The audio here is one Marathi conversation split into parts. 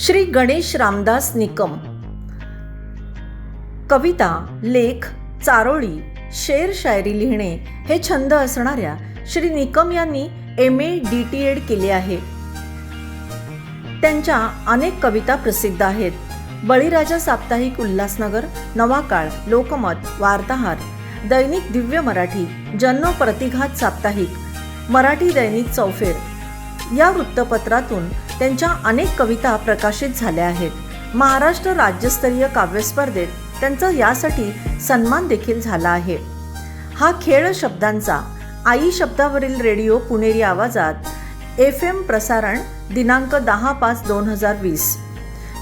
श्री गणेश रामदास निकम. कविता लेख चारोळी शेर शायरी लिहिणे हे छंद असणाऱ्या श्री निकम यांनी M A D T Ed केले आहे. त्यांच्या अनेक कविता प्रसिद्ध आहेत. बळीराजा साप्ताहिक उल्हासनगर नवाकाळ लोकमत वार्ताहार दैनिक दिव्य मराठी जन्म प्रतिघात साप्ताहिक मराठी दैनिक चौफेर या वृत्तपत्रातून त्यांच्या अनेक कविता प्रकाशित झाल्या आहेत. महाराष्ट्र राज्यस्तरीय काव्यस्पर्धेत त्यांचा यासाठी सन्मान देखील झाला आहे. हा खेळ शब्दांचा आई शब्दावरील रेडिओ पुणेरी आवाजात एफ एम प्रसारण दिनांक दहा पाच दोन हजार वीस.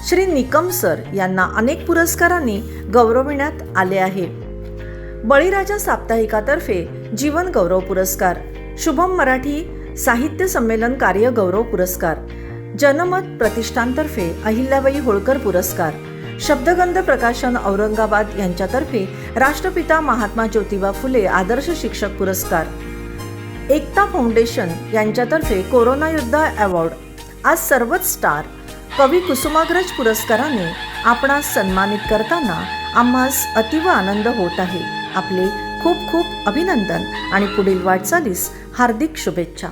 श्री निकम सर यांना अनेक पुरस्कारांनी गौरविण्यात आले आहे. बळीराजा साप्ताहिकातर्फे जीवन गौरव पुरस्कार. शुभम मराठी साहित्य संमेलन कार्य गौरव पुरस्कार जनमत प्रतिष्ठानतर्फे अहिल्याबाई होळकर पुरस्कार शब्दगंध प्रकाशन औरंगाबाद यांच्यातर्फे राष्ट्रपिता महात्मा ज्योतिबा फुले आदर्श शिक्षक पुरस्कार एकता फाउंडेशन यांच्यातर्फे कोरोना योद्धा अवॉर्ड आज सर्वच स्टार कवी कुसुमाग्रज पुरस्काराने आपणास सन्मानित करताना आम्हास अतिव आनंद होत आहे. आपले खूप खूप अभिनंदन आणि पुढील वाटचालीस हार्दिक शुभेच्छा.